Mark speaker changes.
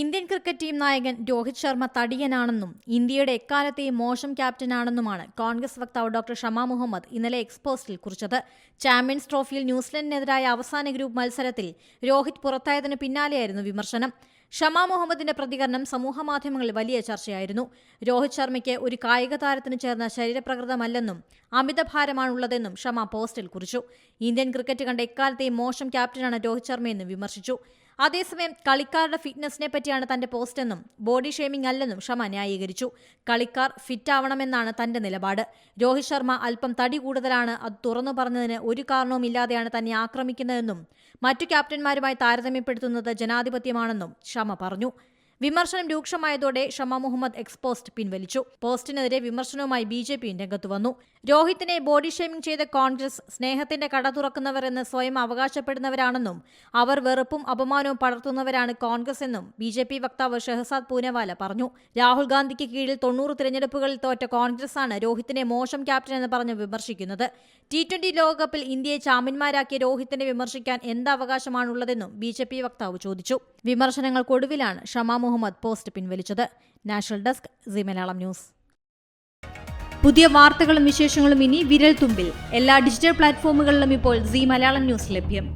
Speaker 1: Indian cricket team നായകൻ രോഹിത് ശർമ്മ തടിയനാണെന്നും ഇന്ത്യയുടെ എക്കാലത്തെയും മോശം ക്യാപ്റ്റനാണെന്നുമാണ് കോൺഗ്രസ് വക്താവ് ഡോക്ടർ ഷമാ മുഹമ്മദ് ഇന്നലെ എക്സ്പോസ്റ്റിൽ കുറിച്ചത്. ചാമ്പ്യൻസ് ട്രോഫിയിൽ ന്യൂസിലൻഡിനെതിരായ അവസാന ഗ്രൂപ്പ് മത്സരത്തിൽ രോഹിത് പുറത്തായതിന് പിന്നാലെയായിരുന്നു വിമർശനം. ഷമാ മുഹമ്മദിന്റെ പ്രതികരണം സമൂഹമാധ്യമങ്ങളിൽ വലിയ ചർച്ചയായിരുന്നു. രോഹിത് ശർമ്മയ്ക്ക് ഒരു കായിക താരത്തിന് ചേർന്ന ശരീരപ്രകൃതമല്ലെന്നും അമിതഭാരമാണുള്ളതെന്നും ഷമ പോസ്റ്റിൽ കുറിച്ചു. ഇന്ത്യൻ ക്രിക്കറ്റ് കണ്ട എക്കാലത്തെയും മോശം ക്യാപ്റ്റനാണ് രോഹിത് ശർമ്മയെന്നും വിമർശിച്ചു. അതേസമയം കളിക്കാരുടെ ഫിറ്റ്നസിനെ പറ്റിയാണ് തന്റെ പോസ്റ്റെന്നും ബോഡി ഷേമിംഗ് അല്ലെന്നും ഷമ ന്യായീകരിച്ചു. കളിക്കാർ ഫിറ്റാവണമെന്നാണ് തന്റെ നിലപാട്. രോഹിത് ശർമ്മ അല്പം തടി കൂടുതലാണ് അത് തുറന്നു പറഞ്ഞതിന് ഒരു കാരണവുമില്ലാതെയാണ് തന്നെ ആക്രമിക്കുന്നതെന്നും മറ്റു ക്യാപ്റ്റന്മാരുമായി താരതമ്യപ്പെടുത്തുന്നത് ജനാധിപത്യമാണെന്നും ഷമ പറഞ്ഞു വിമർശനം രൂക്ഷമായതോടെ ഷമ മുഹമ്മദ് എക്സ്പോസ്റ്റ് പിൻവലിച്ചു. പോസ്റ്റിനെതിരെ വിമർശനവുമായി ബി ജെ പിയും രംഗത്തു വന്നു. രോഹിത്തിനെ ബോഡി ഷേമിംഗ് ചെയ്ത കോൺഗ്രസ് സ്നേഹത്തിന്റെ കട തുറക്കുന്നവർ എന്ന് സ്വയം അവകാശപ്പെടുന്നവരാണെന്നും അവർ വെറുപ്പും അപമാനവും പടർത്തുന്നവരാണ് കോൺഗ്രസ് എന്നും ബി ജെ പി വക്താവ് ഷെഹസാദ് പൂനവാല പറഞ്ഞു. രാഹുൽ ഗാന്ധിക്ക് കീഴിൽ തൊണ്ണൂറ് തിരഞ്ഞെടുപ്പുകളിൽ തോറ്റ കോൺഗ്രസാണ് രോഹിത്തിനെ മോശം ക്യാപ്റ്റൻ എന്ന് പറഞ്ഞ് വിമർശിക്കുന്നത്. ടി ട്വന്റി ലോകകപ്പിൽ ഇന്ത്യയെ ചാമ്പ്യന്മാരാക്കിയ രോഹിത്തിനെ വിമർശിക്കാൻ എന്ത് അവകാശമാണുള്ളതെന്നും ബി ജെ പി വക്താവ് ചോദിച്ചു. വിമർശനങ്ങൾക്കൊടുവിലാണ് ഷമാ മുഹമ്മദ് പോസ്റ്റ് പിൻവലിച്ചത്. National desk Zee Malayalam news. പുതിയ വാർത്തകളും വിശേഷങ്ങളും ഇനി വിരൽ തുമ്പിൽ എല്ലാ ഡിജിറ്റൽ പ്ലാറ്റ്ഫോമുകളിലും ഇപ്പോൾ സി മലയാളം ന്യൂസ് ലഭ്യം.